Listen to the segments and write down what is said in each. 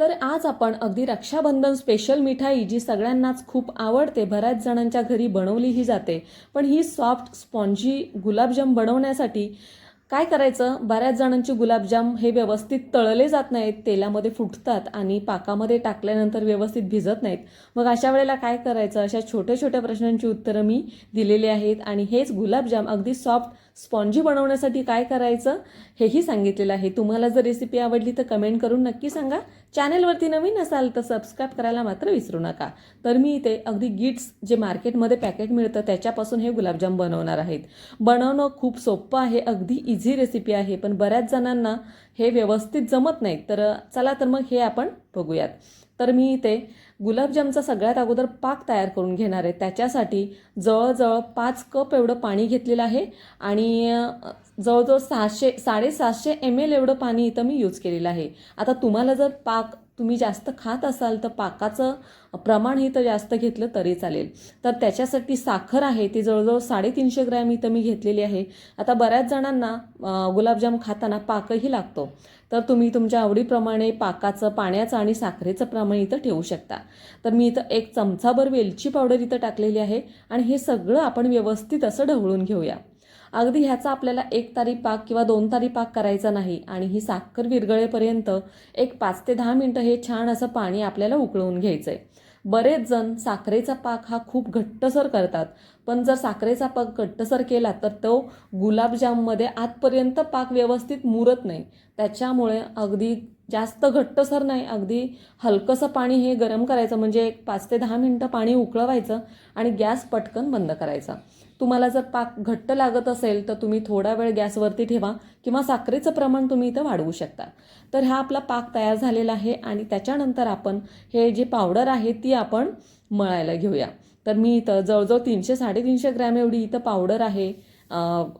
तर आज आपण अगदी रक्षाबंधन स्पेशल मिठाई जी सगळ्यांनाच खूप आवडते बऱ्याच जणांच्या घरी बनवलीही जाते. पण ही सॉफ्ट स्पॉन्जी गुलाबजाम बनवण्यासाठी काय करायचं? बऱ्याच जणांचे गुलाबजाम हे व्यवस्थित तळले जात नाहीत तेलामध्ये फुटतात आणि पाकामध्ये टाकल्यानंतर व्यवस्थित भिजत नाहीत. मग अशा वेळेला काय करायचं? अशा छोट्या छोट्या प्रश्नांची उत्तरं मी दिलेली आहेत आणि हेच गुलाबजाम अगदी सॉफ्ट स्पॉन्जी बनवण्यासाठी काय करायचं हेही सांगितलेलं आहे. तुम्हाला जर रेसिपी आवडली तर कमेंट करून नक्की सांगा. चॅनेलवरती नवीन असाल तर सबस्क्राईब करायला मात्र विसरू नका. तर मी इथे अगदी गिट्स जे मार्केटमध्ये पॅकेट मिळतं त्याच्यापासून हे गुलाबजाम बनवणार आहेत. बनवणं खूप सोपं आहे अगदी इझी रेसिपी आहे पण बऱ्याच जणांना हे व्यवस्थित जमत नाही. तर चला तर मग हे आपण बघूयात. तर मी इथे गुलाबजामचा सगळ्यात अगोदर पाक तयार करून घेणार आहे. त्याच्यासाठी जवळजवळ पाच कप एवढं पाणी घेतलेलं आहे आणि जवळजवळ सहाशे साडेसातशे एम एल एवढं पाणी इथं मी यूज केलेलं आहे. आता तुम्हाला जर पाक तुम्ही जास्त खात असाल तर पाकाचं प्रमाण इथं जास्त घेतलं तरी चालेल. तर त्याच्यासाठी साखर आहे ती जवळजवळ साडेतीनशे ग्रॅम इथं मी घेतलेली आहे. आता बऱ्याच जणांना गुलाबजाम खाताना पाकही लागतो. तर तुम्ही तुमच्या आवडीप्रमाणे पाकाचं पाण्याचं आणि साखरेचं प्रमाण इथं ठेवू शकता. तर मी इथं एक चमचाभर वेलची पावडर इथं टाकलेली आहे आणि हे सगळं आपण व्यवस्थित असं ढवळून घेऊया. अगदी ह्याचा आपल्याला एक तारी पाक किंवा दोन तारी पाक करायचा नाही आणि ही साखर विरघळेपर्यंत एक पाच ते दहा मिनटं हे छान असं पाणी आपल्याला उकळून घ्यायचं आहे बरेच जण साखरेचा पाक हा खूप घट्टसर करतात. पण जर साखरेचा पाक घट्टसर केला तर तो गुलाबजाममध्ये आतपर्यंत पाक व्यवस्थित मुरत नाही. त्याच्यामुळे अगदी जास्त घट्टसर नाही. अगदी हलकंसं पाणी हे गरम करायचं. म्हणजे एक पाच ते दहा मिनटं पाणी उकळवायचं आणि गॅस पटकन बंद करायचा. तुम्हाला जर पाक घट्ट लागत असेल तर तुम्ही थोडा वेळ गॅसवरती ठेवा किंवा साखरेचं प्रमाण तुम्ही इथं वाढवू शकता. तर हा आपला पाक तयार झालेला आहे आणि त्याच्यानंतर आपण हे जे पावडर आहे ती आपण मळायला घेऊया. तर मी इथं जवळजवळ तीनशे साडेतीनशे ग्रॅम एवढी इथं पावडर आहे.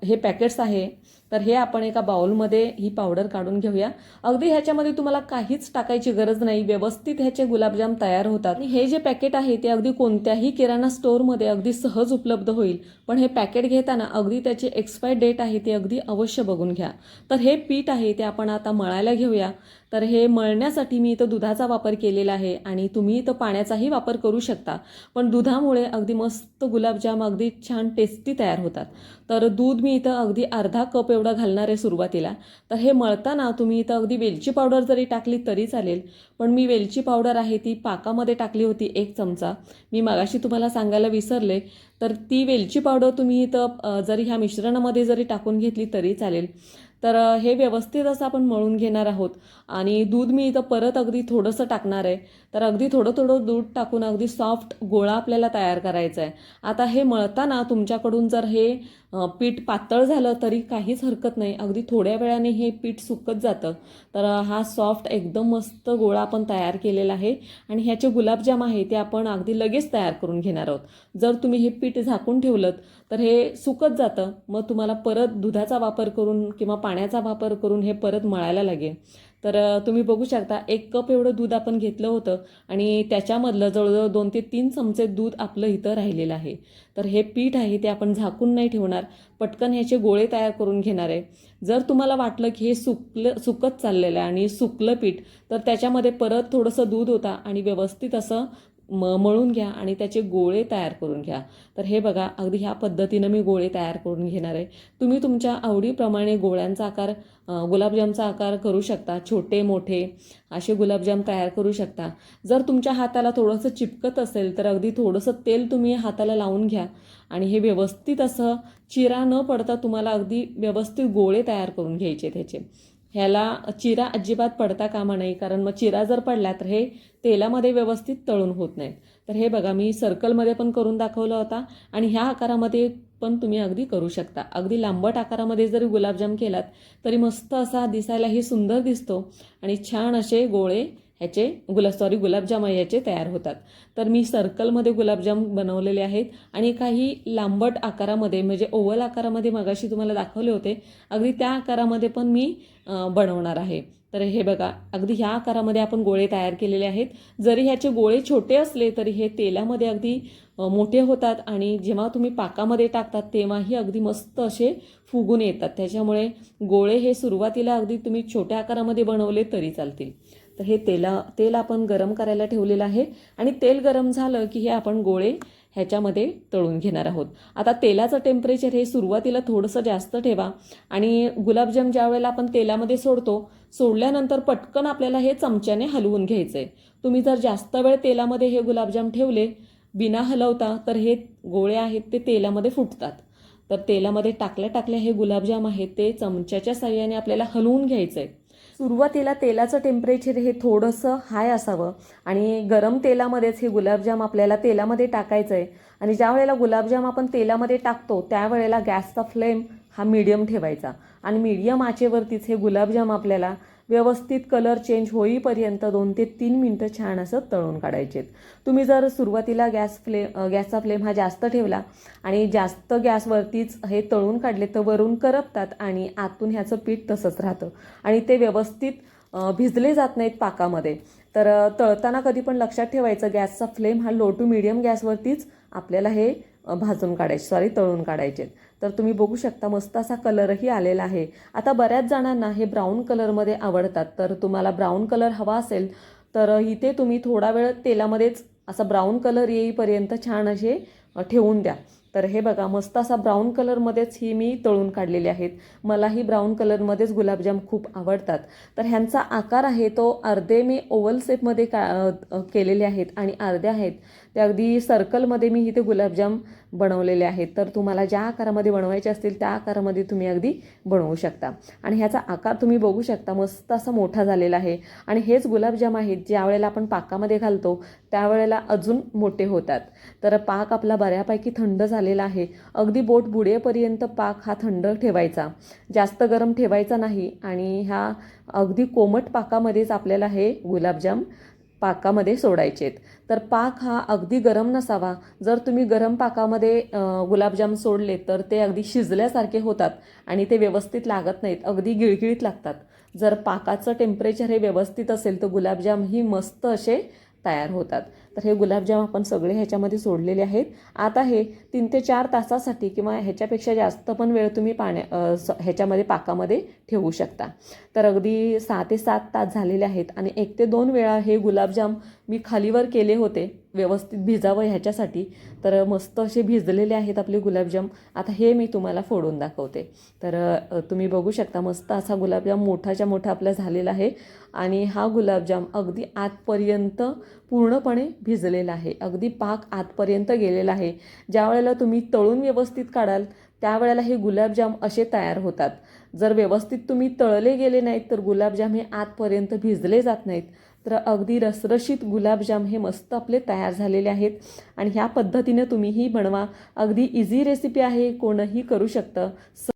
हे पॅकेट्स आहे. तर हे आपण एका बाउलमध्ये ही पावडर काढून घेऊया. अगदी ह्याच्यामध्ये तुम्हाला काहीच टाकायची गरज नाही. व्यवस्थित ह्याचे गुलाबजाम तयार होतात. हे जे पॅकेट आहे ते अगदी कोणत्याही किराणा स्टोअरमध्ये अगदी सहज उपलब्ध होईल. पण हे पॅकेट घेताना अगदी त्याची एक्सपायर डेट आहे ते अगदी अवश्य बघून घ्या. तर हे पीठ आहे ते आपण आता मळायला घेऊया. तर हे मळण्यासाठी मी इथं दुधाचा वापर केलेला आहे आणि तुम्ही इथं पाण्याचाही वापर करू शकता. पण दुधामुळे अगदी मस्त गुलाबजाम अगदी छान टेस्टी तयार होतात. तर दूध मी इथं अगदी अर्धा कप एवढं घालणार आहे सुरुवातीला. तर हे मळताना तुम्ही इथं अगदी वेलची पावडर जरी टाकली तरी चालेल पण मी वेलची पावडर आहे ती पाकामध्ये टाकली होती एक चमचा. मी मागाशी तुम्हाला सांगायला विसरले तर ती वेलची पावडर तुम्ही इथं जरी ह्या मिश्रणामध्ये जरी टाकून घेतली तरी चालेल. तर हे व्यवस्थित असं आपण मळून घेणार आहोत. आणि दूध मी इथं परत अगदी थोडंसं टाकणार आहे. तर अगदी थोडं थोडं दूध टाकून अगदी सॉफ्ट गोळा आपल्याला तयार करायचा आहे. आता हे मळताना तुमच्याकडून जर हे पीठ पातळ झालं तरी काहीच हरकत नाही. अगदी थोड्या वेळाने हे पीठ सुकत जातं. तर हा सॉफ्ट एकदम मस्त गोळा आपण तयार केलेला आहे. आणि ह्याचे गुलाबजाम आहे ते आपण अगदी लगेच तयार करून घेणार आहोत. जर तुम्ही हे पीठ झाकून ठेवलं तर हे सुकत जातं. मग तुम्हाला परत दुधाचा वापर करून किंवा पाण्याचा वापर करून हे परत मळायला लागेल. तर तुम्ही बघू शकता एक कप एवढं दूध आपण घेतलं होतं आणि त्याच्यामधलं जवळजवळ दोन ते तीन चमचे दूध आपलं इथं राहिलेलं आहे. तर हे पीठ आहे ते आपण झाकून नाही ठेवणार पटकन ह्याचे गोळे तयार करून घेणार आहे. जर तुम्हाला वाटलं की हे सुकलं सुकत चाललेलं आहे आणि सुकलं पीठ तर त्याच्यामध्ये परत थोडंसं दूध होता आणि व्यवस्थित असं म मळून घ्या आणि त्याचे गोळे तयार करून घ्या. तर हे बघा अगदी ह्या पद्धतीनं मी गोळे तयार करून घेणार आहे. तुम्ही तुमच्या आवडीप्रमाणे गोळ्यांचा आकार गुलाबजामचा आकार करू शकता छोटे मोठे असे गुलाबजाम तयार करू शकता. जर तुमच्या हाताला थोडंसं चिपकत असेल तर अगदी थोडंसं तेल तुम्ही हाताला लावून घ्या. आणि हे व्यवस्थित असं चिरा न पडता तुम्हाला अगदी व्यवस्थित गोळे तयार करून घ्यायचे त्याचे. ह्याला चिरा अजिबात पडता कामा नाही. कारण मग चिरा जर पडला तर हे तेलामध्ये व्यवस्थित तळून होत नाहीत. तर हे बघा मी सर्कलमध्ये पण करून दाखवला होता आणि ह्या आकारामध्ये पण तुम्ही अगदी करू शकता. अगदी लांबट आकारामध्ये जरी गुलाबजाम केलात तरी मस्त असा दिसायलाही सुंदर दिसतो आणि छान असे गोळे ह्याचे गुला सॉरी गुलाबजाम ह्याचे तयार होतात. तर मी सर्कलमध्ये गुलाबजाम बनवलेले आहेत आणि काही लांबट आकारामध्ये म्हणजे ओवल आकारामध्ये मगाशी तुम्हाला दाखवले होते अगदी त्या आकारामध्ये पण मी बनवणार आहे. तर हे बघा अगदी ह्या आकारामध्ये आपण गोळे तयार केलेले आहेत. जरी ह्याचे गोळे छोटे असले तरी हे तेलामध्ये अगदी मोठे होतात आणि जेव्हा तुम्ही पाकामध्ये टाकतात तेव्हाही अगदी मस्त असे फुगून येतात. त्याच्यामुळे गोळे हे सुरुवातीला अगदी तुम्ही छोट्या आकारामध्ये बनवले तरी चालतील. तर हे तेला तेल आपण गरम करायला ठेवलेलं आहे. आणि तेल गरम झालं की हे आपण गोळे ह्याच्यामध्ये तळून घेणार आहोत. आता तेलाचं टेम्परेचर हे सुरुवातीला थोडंसं जास्त ठेवा. आणि गुलाबजाम ज्या वेळेला आपण तेलामध्ये सोडतो सोडल्यानंतर पटकन आपल्याला हे चमच्याने हलवून घ्यायचं आहे तुम्ही जर जास्त वेळ तेलामध्ये हे गुलाबजाम ठेवले बिना हलवता तर हे गोळे आहेत ते तेलामध्ये फुटतात. तर तेलामध्ये टाकल्या टाकल्या हे गुलाबजाम आहेत ते चमच्याच्या साह्याने आपल्याला हलवून घ्यायचं आहे सुरुवातीला तेलाचं टेम्परेचर हे थोडंसं हाय असावं आणि गरम तेलामध्येच हे गुलाबजाम आपल्याला तेलामध्ये टाकायचं आहे आणि ज्या वेळेला गुलाबजाम आपण तेलामध्ये टाकतो त्यावेळेला गॅसचा फ्लेम हा मीडियम ठेवायचा. आणि मीडियम आचेवरतीच हे गुलाबजाम आपल्याला व्यवस्थित कलर चेंज होईपर्यंत दोन ते तीन मिनटं छान असं तळून काढायचे. तुम्ही जर सुरुवातीला गॅस फ्लेम गॅसचा फ्लेम हा जास्त ठेवला आणि जास्त गॅसवरतीच हे तळून काढले तर वरून करपतात आणि आतून ह्याचं पीठ तसंच राहतं. आणि ते व्यवस्थित भिजले जात नाहीत पाकामध्ये. तर तळताना कधी पण लक्षात ठेवायचं गॅसचा फ्लेम हा लो टू मिडियम गॅसवरतीच आपल्याला हे भाजून काढायचे सॉरी तळून काढायचे तर तुम्ही बघू शकता मस्त असा कलरही आलेला आहे. आता बऱ्याच जणांना हे ब्राऊन कलरमध्ये आवडतात. तर तुम्हाला ब्राऊन कलर हवा असेल तर इथे तुम्ही थोडा वेळ तेलामध्येच असा ब्राऊन कलर येईपर्यंत छान असे ठेवून द्या. तर हे बघा मस्त असा ब्राऊन कलरमध्येच ही मी तळून काढलेली आहेत. मलाही ब्राऊन कलरमध्येच गुलाबजाम खूप आवडतात. तर ह्यांचा आकार आहे तो अर्धे मी ओव्हल शेपमध्ये का केलेले आहेत आणि अर्धे आहेत. ते अगदी सर्कलमध्ये मी इथे गुलाबजाम बनवलेले आहेत. तर तुम्हाला ज्या आकारामध्ये बनवायचे असतील त्या आकारामध्ये तुम्ही अगदी बनवू शकता. आणि ह्याचा आकार तुम्ही बघू शकता मस्त असा मोठा झालेला आहे. आणि हेच गुलाबजाम आहेत ज्या वेळेला आपण पाकामध्ये घालतो त्यावेळेला अजून मोठे होतात. तर पाक आपला बऱ्यापैकी थंड झालेला आहे. अगदी बोट बुडेपर्यंत पाक हा थंड ठेवायचा. जास्त गरम ठेवायचा नाही. आणि ह्या अगदी कोमट पाकामध्येच आपल्याला हे गुलाबजाम पाकामध्ये सोडायचे आहेत तर पाक हा अगदी गरम नसावा. जर तुम्ही गरम पाकामध्ये गुलाबजाम सोडले तर ते अगदी शिजल्यासारखे होतात आणि ते व्यवस्थित लागत नाहीत. अगदी गिळगिळीत लागतात. जर पाकाचं टेम्परेचर हे व्यवस्थित असेल तर गुलाबजाम ही मस्त असे तयार होतात. तर हे गुलाबजाम आपण सगळे ह्याच्यामध्ये सोडलेले आहेत. आता हे तीन ते चार तासासाठी किंवा ह्याच्यापेक्षा जास्त पण वेळ तुम्ही पाण्या स- ह्याच्यामध्ये पाकामध्ये ठेवू शकता. तर अगदी सहा ते सात तास झालेले आहेत आणि एक ते दोन वेळा हे गुलाबजाम मी खालीवर केले होते. व्यवस्थित भिजावं ह्याच्यासाठी. तर मस्त असे भिजलेले आहेत आपले गुलाबजाम. आता हे मी तुम्हाला फोडून दाखवते. तर तुम्ही बघू शकता मस्त असा गुलाबजाम मोठाच्या मोठा आपला झालेला आहे. आणि हा गुलाबजाम अगदी आतपर्यंत पूर्णपणे भिजलेला आहे. अगदी पाक आतपर्यंत गेलेला आहे. ज्या वेळेला तुम्ही तळून व्यवस्थित काढाल त्यावेळेला हे गुलाबजाम असे तयार होतात. जर व्यवस्थित तुम्ही तळले गेले नाहीत तर गुलाबजाम हे आतपर्यंत भिजले जात नाहीत. तर अगदी रसरशीत गुलाबजाम हे मस्त आपले तयार झालेले आहेत. आणि ह्या पद्धतीने तुम्हीही बनवा. अगदी इझी रेसिपी आहे कोणही करू शकतं. स